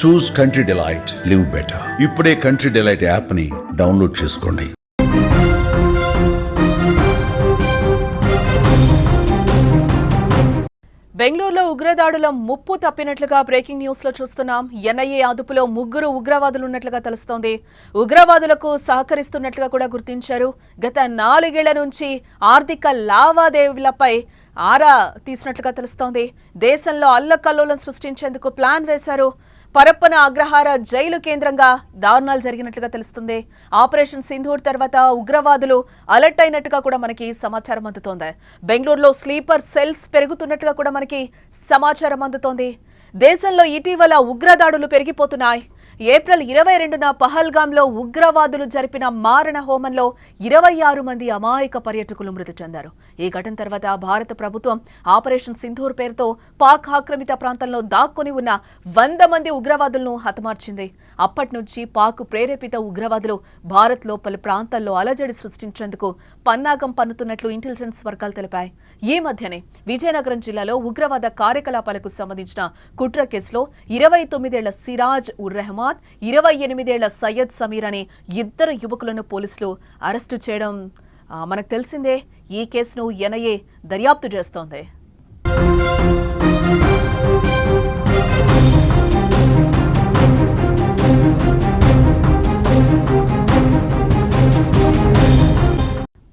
Choose country delight live better ఇప్పుడే country delight యాప్ని download చేసుకోండి. బెంగళూరులో ఉగ్రదాడుల ముప్పు తప్పినట్లుగా బ్రేకింగ్ న్యూస్లో చూస్తున్నాం. ఎన్ఐఏ అదుపులో ముగ్గురు ఉగ్రవాదులు ఉన్నట్లుగా తెలుస్తోంది. ఉగ్రవాదులకు సహకరిస్తున్నట్లుగా కూడా గుర్తించారు. గత నాలుగేళ్ళ నుంచి ఆర్థిక లావాదేవీలపై ఆరా తీసినట్లుగా తెలుస్తోంది. దేశంలో అల్లకల్లోలం సృష్టించేందుకు ప్లాన్ వేశారు. పరప్పన అగ్రహార జైలు కేంద్రంగా దారుణాలు జరిగినట్లుగా తెలుస్తుంది. ఆపరేషన్ సింధూర్ తర్వాత ఉగ్రవాదులు అలర్ట్ అయినట్టుగా కూడా మనకి సమాచారం అందుతోంది. బెంగళూరులో స్లీపర్ సెల్స్ పెరుగుతున్నట్టుగా కూడా మనకి సమాచారం అందుతోంది. దేశంలో ఇటీవల ఉగ్రదాడులు పెరిగిపోతున్నాయి. ఏప్రిల్ ఇరవై రెండున పహల్గాంలో ఉగ్రవాదులు జరిపిన మారణ హోమంలో ఇరవై ఆరు మంది అమాయక పర్యటకులు మృతి చెందారు. ఈ ఘటన తర్వాత భారత ప్రభుత్వం ఆపరేషన్ సింధూర్ పేరుతో పాక్ ఆక్రమిత ప్రాంతంలో దాక్కుని ఉన్న వంద మంది ఉగ్రవాదులను హతమార్చింది. అప్పటి నుంచి పాక్ ప్రేరేపిత ఉగ్రవాదులు భారత్లో పలు ప్రాంతాల్లో అలజడి సృష్టించేందుకు పన్నాగం పన్నుతున్నట్లు ఇంటెలిజెన్స్ వర్గాలు తెలిపాయి. ఈ మధ్యనే విజయనగరం జిల్లాలో ఉగ్రవాద కార్యకలాపాలకు సంబంధించిన కుట్ర కేసులో ఇరవై తొమ్మిదేళ్ళ సిరాజ్ ఉర్ రెహమాన్ ఇరవై ఎనిమిదేళ్ళ సయ్యద్ సమీర్ అనే ఇద్దరు యువకులను పోలీసులు అరెస్టు చేయడం మనకు తెలిసిందే. ఈ కేసును ఎన్ఐఏ దర్యాప్తు చేస్తోంది.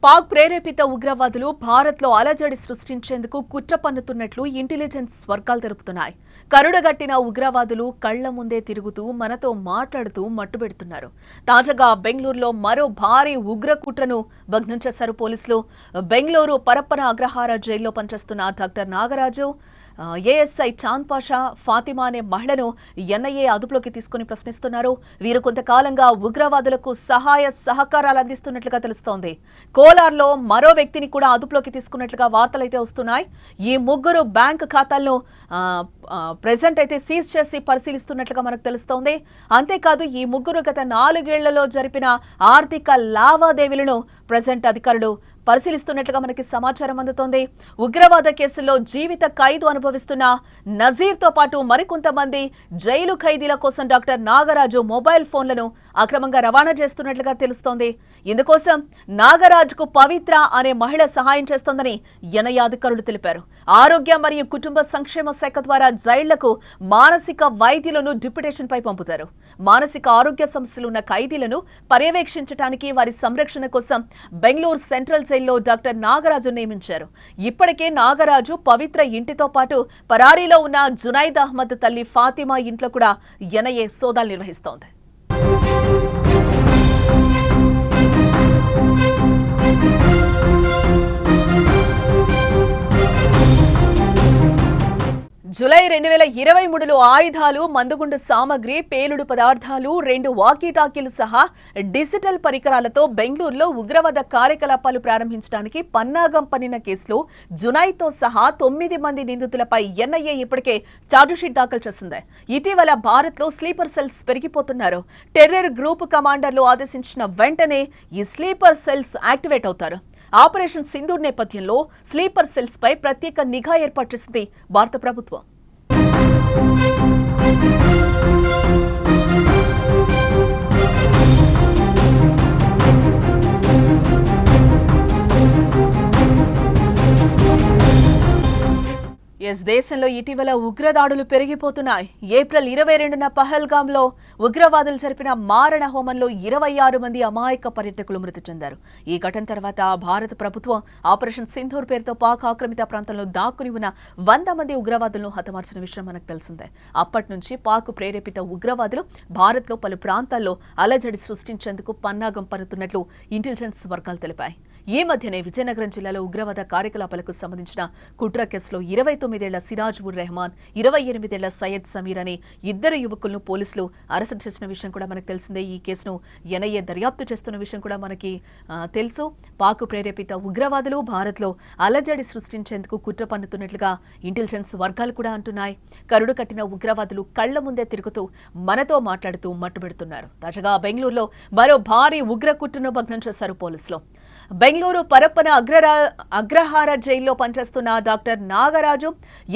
పాక్ ప్రేరేపిత ఉగ్రవాదులు భారత్లో అలజడి సృష్టించేందుకు కుట్ర పన్నుతున్నట్లు ఇంటెలిజెన్స్ వర్గాలు తెలుపుతున్నాయి. కరుడగట్టిన ఉగ్రవాదులు కళ్ళ ముందే తిరుగుతూ మనతో మాట్లాడుతూ మట్టుబెడుతున్నారు తాజాగా బెంగళూరులో మరో భారీ ఉగ్ర కుట్రను భగ్నం చేశారు పోలీసులు. బెంగళూరు పరప్పన అగ్రహార జైల్లో పనిచేస్తున్న డాక్టర్ నాగరాజు ఏఎస్ఐ చాంద్ పాషా ఫాతిమా అనే మహిళను ఎన్ఐఏ అదుపులోకి తీసుకుని ప్రశ్నిస్తున్నారు. వీరు కొంతకాలంగా ఉగ్రవాదులకు సహాయ సహకారాలు అందిస్తున్నట్లుగా తెలుస్తోంది. కోలార్లో మరో వ్యక్తిని కూడా అదుపులోకి తీసుకున్నట్లుగా వార్తలైతే వస్తున్నాయి. ఈ ముగ్గురు బ్యాంక్ ఖాతాలను ప్రెసెంట్ అయితే సీజ్ చేసి పరిశీలిస్తున్నట్లుగా మనకు తెలుస్తోంది. అంతేకాదు ఈ ముగ్గురు గత నాలుగేళ్ళలో జరిపిన ఆర్థిక లావాదేవీలను ప్రజెంట్ అధికారులు పరిశీలిస్తున్నట్లుగా మనకి సమాచారం అందుతోంది. ఉగ్రవాద కేసుల్లో జీవిత ఖైదు అనుభవిస్తున్న నజీర్తో పాటు మరికొంతమంది జైలు ఖైదీల కోసం డాక్టర్ నాగరాజు మొబైల్ ఫోన్లను అక్రమంగా రవాణా చేస్తున్నట్లుగా తెలుస్తోంది. ఇందుకోసం నాగరాజుకు పవిత్ర అనే మహిళ సహాయం చేస్తోందని ఎనయ అధికారులు తెలిపారు. ఆరోగ్య మరియు కుటుంబ సంక్షేమ శాఖ ద్వారా జైళ్ళకు మానసిక వైద్యులను డిప్యుటేషన్ పై పంపుతారు. మానసిక ఆరోగ్య సమస్యలు ఉన్న ఖైదీలను పర్యవేక్షించడానికి వారి సంరక్షణ కోసం బెంగళూరు సెంట్రల్ జైల్లో డాక్టర్ నాగరాజు నియమించారు. ఇప్పటికే నాగరాజు పవిత్ర ఇంటితో పాటు పరారీలో ఉన్న జునైద్ అహ్మద్ తల్లి ఫాతిమా ఇంట్లో కూడా ఎన్ఐఏ సోదాలు నిర్వహిస్తోంది. జూలై రెండు వేల ఇరవై మూడులో ఆయుధాలు మందుగుండు సామగ్రి పేలుడు పదార్థాలు రెండు వాకీటాకీలు సహా డిజిటల్ పరికరాలతో బెంగళూరులో ఉగ్రవాద కార్యకలాపాలు ప్రారంభించడానికి పన్నాగం పన్నిన కేసులో జునైతో సహా తొమ్మిది మంది నిందితులపై ఎన్ఐఏ ఇప్పటికే ఛార్జిషీట్ దాఖలు చేసింది. ఇటీవల భారత్లో స్లీపర్ సెల్స్ పెరిగిపోతున్నారు. టెర్రర్ గ్రూప్ కమాండర్లు ఆదేశించిన వెంటనే ఈ స్లీపర్ సెల్స్ యాక్టివేట్ అవుతారు. ఆపరేషన్ సింధూర్ నేపథ్యంలో స్లీపర్ సెల్స్ పై ప్రత్యేక నిఘా ఏర్పాటు చేసింది భారత ప్రభుత్వం. ఎస్ దేశంలో ఇటీవల ఉగ్రదాడులు పెరిగిపోతున్నాయి. ఏప్రిల్ ఇరవై రెండున పహల్గామ్లో ఉగ్రవాదులు జరిపిన మారణ హోమంలో ఇరవై ఆరు మంది అమాయక పర్యటకులు మృతి చెందారు. ఈ ఘటన తర్వాత భారత ప్రభుత్వం ఆపరేషన్ సింధూర్ పేరుతో పాక్ ఆక్రమిత ప్రాంతంలో దాక్కుని ఉన్న వంద మంది ఉగ్రవాదులను హతమార్చిన విషయం మనకు తెలిసిందే. అప్పటి నుంచి పాక్ ప్రేరేపిత ఉగ్రవాదులు భారత్లో పలు ప్రాంతాల్లో అలజడి సృష్టించేందుకు పన్నాగం పన్నుతున్నట్లు ఇంటెలిజెన్స్ వర్గాలు తెలిపాయి. ఈ మధ్యనే విజయనగరం జిల్లాలో ఉగ్రవాద కార్యకలాపాలకు సంబంధించిన కుట్ర కేసులో ఇరవై తొమ్మిదేళ్ళ సిరాజ్ ఉర్ రెహమాన్ ఇరవై ఎనిమిదేళ్ళ సయ్యద్ సమీర్ అనే ఇద్దరు యువకులను పోలీసులు అరెస్టు చేసిన విషయం కూడా మనకు తెలిసిందే. ఈ కేసును ఎన్ఐఏ దర్యాప్తు చేస్తున్న విషయం కూడా మనకి తెలుసు. పాక్ ప్రేరేపిత ఉగ్రవాదులు భారత్లో అలజడి సృష్టించేందుకు కుట్ర పన్నుతున్నట్లుగా ఇంటెలిజెన్స్ వర్గాలు కూడా అంటున్నాయి. కరుడు కట్టిన ఉగ్రవాదులు కళ్ళ ముందే తిరుగుతూ మనతో మాట్లాడుతూ మట్టుబెడుతున్నారు. తాజాగా బెంగళూరులో మరో భారీ ఉగ్ర కుట్రను భగ్నం చేశారు పోలీసులు. బెంగళూరు పరప్పన అగ్రరా అగ్రహార జైల్లో పనిచేస్తున్న డాక్టర్ నాగరాజు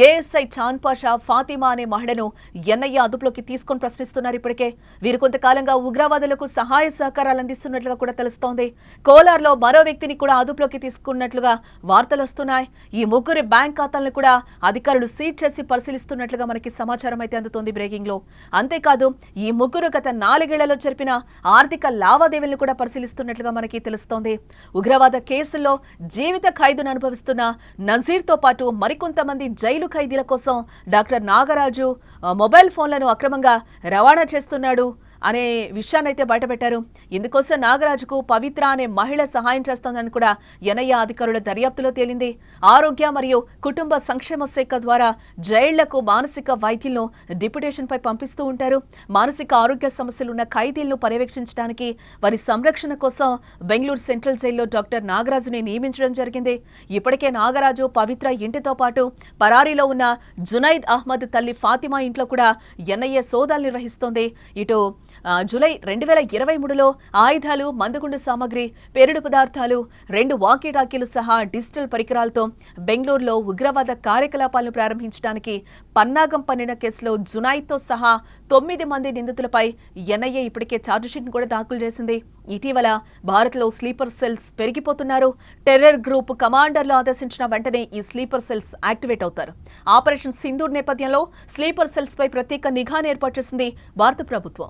ఏఎస్ఐ చాన్ పాషా ఫాతిమా అనే మహిళను ఎన్ఐఏ అదుపులోకి తీసుకొని ప్రశ్నిస్తున్నారు ఇప్పటికే. వీరు కొంతకాలంగా ఉగ్రవాదులకు సహాయ సహకారాలు అందిస్తున్నట్లుగా కూడా తెలుస్తోంది. కోలార్లో మరో వ్యక్తిని కూడా అదుపులోకి తీసుకున్నట్లుగా వార్తలు వస్తున్నాయి. ఈ ముగ్గురి బ్యాంక్ ఖాతాలను కూడా అధికారులు సీజ్ చేసి పరిశీలిస్తున్నట్లుగా మనకి సమాచారం అయితే అందుతోంది బ్రేకింగ్లో అంతేకాదు ఈ ముగ్గురు గత నాలుగేళ్ళలో జరిపిన ఆర్థిక లావాదేవీలను కూడా పరిశీలిస్తున్నట్లుగా మనకి తెలుస్తోంది. ఉగ్రవాద కేసుల్లో జీవిత ఖైదును అనుభవిస్తున్న నజీర్తో పాటు మరికొంతమంది జైలు ఖైదీల కోసం డాక్టర్ నాగరాజు మొబైల్ ఫోన్లను అక్రమంగా రవాణా చేస్తున్నాడు. అనే విషయాన్ని అయితే బయటపెట్టారు. ఇందుకోసం నాగరాజుకు పవిత్ర అనే మహిళ సహాయం చేస్తోందని కూడా ఎన్ఐ అధికారుల దర్యాప్తులో తేలింది. ఆరోగ్య మరియు కుటుంబ సంక్షేమ శాఖ ద్వారా జైళ్ళకు మానసిక వైద్యులను డిప్యుటేషన్పై పంపిస్తూ ఉంటారు. మానసిక ఆరోగ్య సమస్యలు ఉన్న ఖైదీలను పర్యవేక్షించడానికి వారి సంరక్షణ కోసం బెంగళూరు సెంట్రల్ జైల్లో డాక్టర్ నాగరాజుని నియమించడం జరిగింది. ఇప్పటికే నాగరాజు పవిత్ర ఇంటితో పాటు పరారీలో ఉన్న జునైద్ అహ్మద్ తల్లి ఫాతిమా ఇంట్లో కూడా ఎన్ఐఏ సోదాలు నిర్వహిస్తోంది. ఇటు జూలై రెండు వేల ఇరవై మూడులో ఆయుధాలు మందుగుండు సామాగ్రి పేరుడు పదార్థాలు రెండు వాకీ టాకీలు సహా డిజిటల్ పరికరాలతో బెంగళూరులో ఉగ్రవాద కార్యకలాపాలను ప్రారంభించడానికి పన్నాగం పన్నిన కేసులో జునైద్తో సహా తొమ్మిది మంది నిందితులపై ఎన్ఐఏ ఇప్పటికే ఛార్జిషీట్ కూడా దాఖలు చేసింది. ఇటీవల భారత్లో స్లీపర్ సెల్స్ పెరిగిపోతున్నారు. టెర్రర్ గ్రూప్ కమాండర్లు ఆదేశించిన వెంటనే ఈ స్లీపర్ సెల్స్ యాక్టివేట్ అవుతారు. ఆపరేషన్ సింధూర్ నేపథ్యంలో స్లీపర్ సెల్స్ పై ప్రత్యేక నిఘాను ఏర్పాటు చేసింది భారత ప్రభుత్వం.